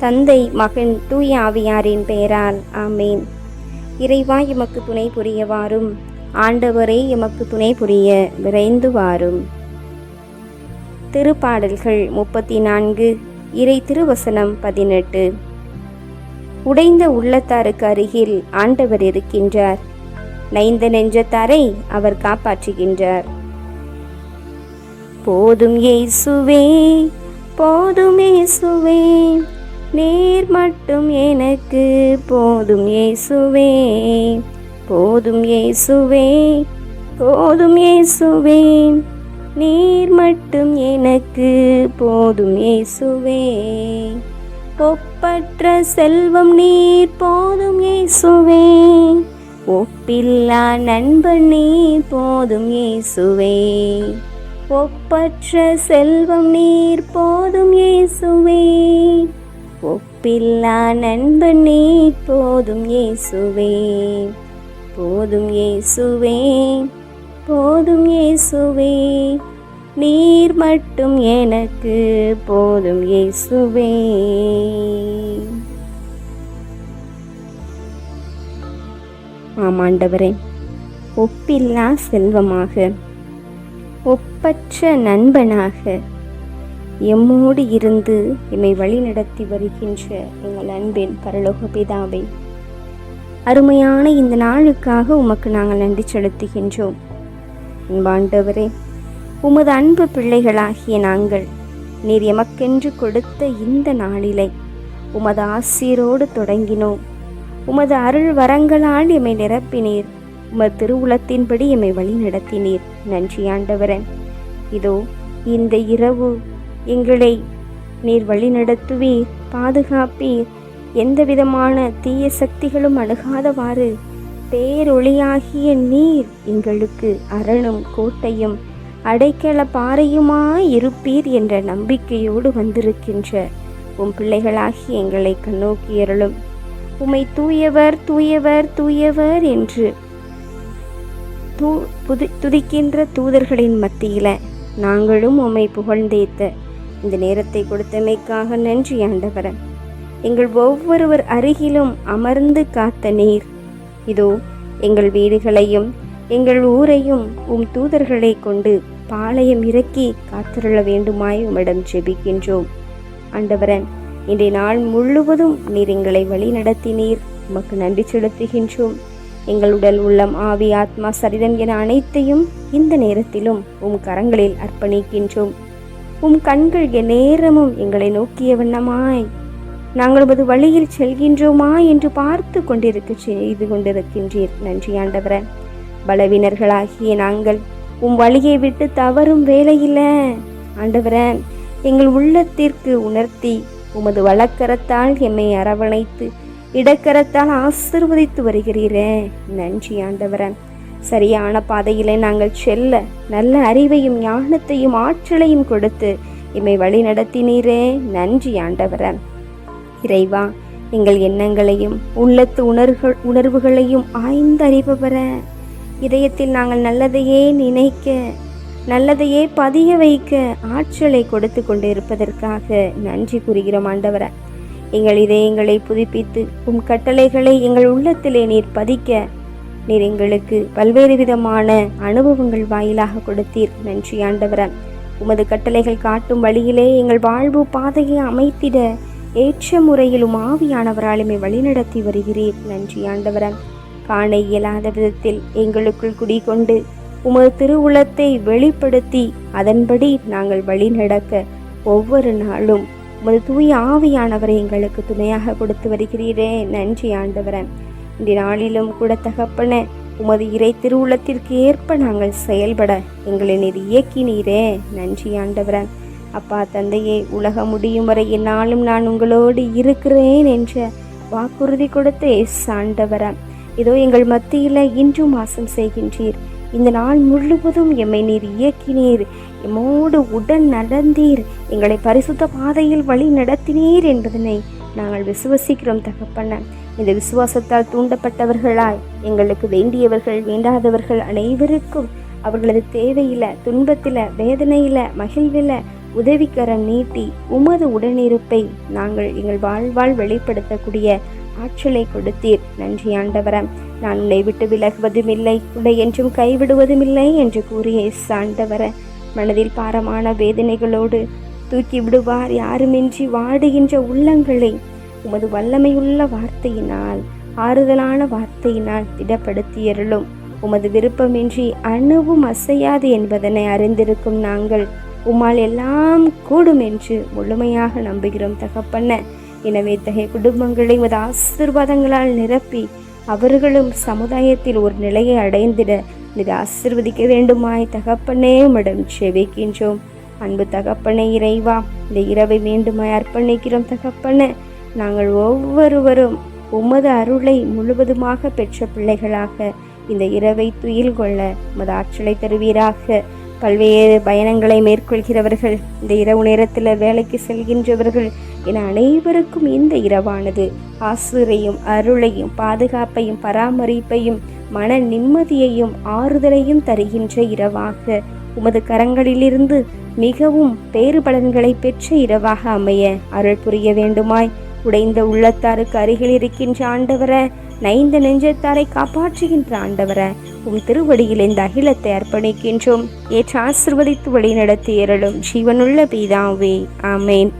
தந்தை மகன் தூய ஆவியாரின் பெயரால் ஆமேன். இறைவா எமக்கு துணை புரியவாறும் ஆண்டவரே எமக்கு துணை புரிய விரைந்து வாரும் திருப்பாடல்கள் முப்பத்தி நான்கு இறை திருவசனம் பதினெட்டு. உடைந்த உள்ளத்தாருக்கு அருகில் ஆண்டவர் இருக்கின்றார். நைந்த நெஞ்சத்தாரை அவர் காப்பாற்றுகின்றார். போதும் ஏசுவே போதும் ஏசுவே நீர் மட்டும் எனக்கு போதும் இயேசுவே. போதும் இயேசுவே. போதும் இயேசுவே. நீர் மட்டும் எனக்கு போதும் இயேசுவே. ஒப்பற்ற செல்வம் நீர் போதும் இயேசுவே. ஒப்பில்லா நண்பன் நீர் போதும் இயேசுவே. ஒப்பற்ற செல்வம் நீர் போதும் இயேசுவே. ஒப்பில்லா நண்பன் நீ போதும் இயேசுவே. போதும் இயேசுவே போதும் இயேசுவே. நீர் மட்டும் எனக்கு போதும் இயேசுவே. ஆமாண்டவரே ஒப்பில்லா செல்வமாக ஒப்பற்ற நண்பனாக எம்மோடு இருந்து எம்மை வழிநடத்தி வருகின்ற எங்கள் அன்பின் பரலோக பிதாவை. அருமையான இந்த நாளுக்காக உமக்கு நாங்கள் நன்றி செலுத்துகின்றோம். அன்பாண்டவரே உமது அன்பு பிள்ளைகளாகிய நாங்கள் நீர் எமக்கென்று கொடுத்த இந்த நாளிலை உமது ஆசீரோடு தொடங்கினோம். உமது அருள் வரங்களால் எம்மை நிரப்பினீர். உமது திருவுளத்தின்படி எம்மை வழி நடத்தினீர் நன்றி ஆண்டவரன் இதோ இந்த இரவு எங்களை நீர் வழிநடத்துவீர் பாதுகாப்பீர். எந்த விதமான தீய சக்திகளும் அணுகாதவாறு பேரொளியாகிய நீர் எங்களுக்கு அரணும் கோட்டையும் அடைக்கல பாறையுமாய் இருப்பீர் என்ற நம்பிக்கையோடு வந்திருக்கின்ற உம் பிள்ளைகளாகி எங்களை கண்ணோக்கி அருளும். உம்மை தூயவர் தூயவர் தூயவர் என்று தூ புது துதிக்கின்ற தூதர்களின் மத்தியில நாங்களும் உம்மை புகழ்ந்தேத்த இந்த நேரத்தை கொடுத்தமைக்காக நன்றி ஆண்டவரன் எங்கள் ஒவ்வொருவர் அருகிலும் அமர்ந்து காத்த நீர். இதோ எங்கள் வீடுகளையும் எங்கள் ஊரையும் உம் தூதர்களை கொண்டு பாளையம் இறக்கி காத்திருள வேண்டுமாய் உம்மிடம் ஜெபிக்கின்றோம். ஆண்டவரன் இன்றைய நாள் முழுவதும் நீர் எங்களை வழி நடத்தினீர். உமக்கு நன்றி செலுத்துகின்றோம். எங்கள் உடல் உள்ளம் ஆவி ஆத்மா சரிதம் என அனைத்தையும் இந்த நேரத்திலும் உம் கரங்களில் அர்ப்பணிக்கின்றோம். உம் கண்கள் நேரமும் எங்களை நோக்கிய வண்ணமாய். நாங்கள் உமது வழியில் செல்கின்றோமா என்று பார்த்து கொண்டிருக்க செய்து கொண்டிருக்கின்றீர். நன்றி ஆண்டவரன் பலவீனர்களாகிய நாங்கள் உம் வழியை விட்டு தவறும் வேலையில்லை. ஆண்டவரன் எங்கள் உள்ளத்திற்கு உணர்த்தி உமது வழக்கரத்தால் எம்மை அரவணைத்து இடக்கரத்தால் ஆசிர்வதித்து வருகிறீரே. நன்றி ஆண்டவரன் சரியான பாதையிலே நாங்கள் செல்ல நல்ல அறிவையும் ஞானத்தையும் ஆற்றலையும் கொடுத்து இமை வழி நடத்தினீரே நன்றி ஆண்டவரன் இறைவா எங்கள் எண்ணங்களையும் உள்ளத்து உணர்வுகள் உணர்வுகளையும் ஆய்ந்து அறிபவர இதயத்தில் நாங்கள் நல்லதையே நினைக்க நல்லதையே பதிய வைக்க ஆற்றலை கொடுத்து கொண்டு இருப்பதற்காக நன்றி கூறுகிறோம் ஆண்டவர. எங்கள் இதயங்களை புதுப்பித்து உம் கட்டளைகளை எங்கள் உள்ளத்திலே நீர் பதிக்க நீர் எங்களுக்கு பல்வேறு விதமான அனுபவங்கள் வாயிலாக கொடுத்தீர் நன்றி ஆண்டவர. உமது கட்டளைகள் காட்டும் வழியிலே எங்கள் வாழ்வு பாதையை அமைத்திட ஏற்ற முறையிலும் ஆவியானவராலுமே வழிநடத்தி வருகிறீர் நன்றி ஆண்டவரன் காண இயலாத விதத்தில் எங்களுக்குள் குடிகொண்டு உமது திருவுளத்தை வெளிப்படுத்தி அதன்படி நாங்கள் வழிநடக்க ஒவ்வொரு நாளும் உமது தூய ஆவியானவரை எங்களுக்கு துணையாக கொடுத்து வருகிறீரே நன்றி ஆண்டவரன் இந்த நாளிலும் கூட தகப்பன உமது இறை திருவுளத்திற்கு ஏற்ப நாங்கள் செயல்பட எங்களை நீர் இயக்கினீரே நன்றி ஆண்டவரன் அப்பா தந்தையே உலகம் முடியும் வரை என்னாலும் நான் உங்களோடு இருக்கிறேன் என்ற வாக்குறுதி கொடுத்து சாண்டவரன் இதோ எங்கள் மத்தியில் இன்றும் வாசம் செய்கின்றீர். இந்த நாள் முழுவதும் எம்மை நீர் இயக்கினீர். எம்மோடு உடன் நடந்தீர். எங்களை பரிசுத்த பாதையில் வழி நடத்தினீர் என்பதனை நாங்கள் விசுவசிக்கிறோம் தகப்பன. இந்த விசுவாசத்தால் தூண்டப்பட்டவர்களாய் எங்களுக்கு வேண்டியவர்கள் வேண்டாதவர்கள் அனைவருக்கும் அவர்களது தேவையில துன்பத்தில் வேதனையில் மகிழ்வில் உதவிக்கரம் நீட்டி உமது உடனிருப்பை நாங்கள் எங்கள் வாழ்வால் வெளிப்படுத்தக்கூடிய ஆற்றலை கொடுத்தீர். நன்றி ஆண்டவரம் நான் உன்னை விட்டு விலகுவதும் இல்லை உன்னை என்றும் கைவிடுவதும் இல்லை என்று கூறிய ஆண்டவர. மனதில் பாரமான வேதனைகளோடு தூக்கி விடுவார் யாருமின்றி வாடுகின்ற உள்ளங்களை. உமது வல்லமையுள்ள வார்த்தையினால் ஆறுதலான வார்த்தையினால் திடப்படுத்தியருளும். உமது விருப்பமின்றி அணுவும் அசையாது என்பதனை அறிந்திருக்கும் நாங்கள். உம்மால் எல்லாம் கூடும் என்று முழுமையாக நம்புகிறோம் தகப்பண்ண எனவே இத்தகைய குடும்பங்களை ஒரு ஆசிர்வாதங்களால் நிரப்பி அவர்களும் சமுதாயத்தில் ஒரு நிலையை அடைந்திட இதை ஆசிர்வதிக்க வேண்டுமாய் தகப்பனே உம்மிடம் செவிக்கின்றோம் அன்பு தகப்பனை இறைவா இந்த இரவை மீண்டுமாய் அர்ப்பணிக்கிறோம் தகப்பன. நாங்கள் ஒவ்வொருவரும் உமது அருளை முழுவதுமாக பெற்ற பிள்ளைகளாக இந்த இரவை துயில் கொள்ள உமது ஆற்றலை தருவீராக. பல்வேறு பயணங்களை மேற்கொள்கிறவர்கள். இந்த இரவு நேரத்தில் வேலைக்கு செல்கின்றவர்கள் என அனைவருக்கும் இந்த இரவானது. ஆசிரியையும் அருளையும் பாதுகாப்பையும் பராமரிப்பையும் மன நிம்மதியையும் ஆறுதலையும் தருகின்ற இரவாக. உமது கரங்களிலிருந்து மிகவும் பேறு பலன்களை பெற்ற இரவாக அமைய அருள் புரிய வேண்டுமாய். உடைந்த உள்ளத்தாருக்கு அருகில் இருக்கின்ற ஆண்டவர நைந்த நெஞ்சத்தாரை காப்பாற்றுகின்ற ஆண்டவர உம் திருவடியில் இந்த அகிலத்தை அர்ப்பணிக்கின்றோம். ஏற்று ஆசிர்வதித்து வழி நடத்தி ஏறலும் ஜீவனுள்ள பீதாவே. ஆமேன்.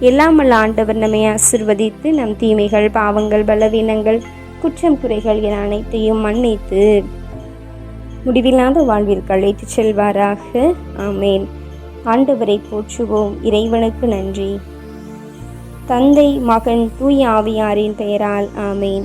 எல்லாம் ஆண்டவர் நம்மை ஆசிர்வதித்து நம் தீமைகள் பாவங்கள் பலவீனங்கள் குற்றம் குறைகள் என அனைத்தையும் மன்னித்து முடிவில்லாத வாழ்விற்கு அழைத்து செல்வாராக. ஆமேன். ஆண்டவரை போற்றுவோம். இறைவனுக்கு நன்றி. தந்தை மகன் தூய ஆவியாரின் பெயரால் ஆமேன்.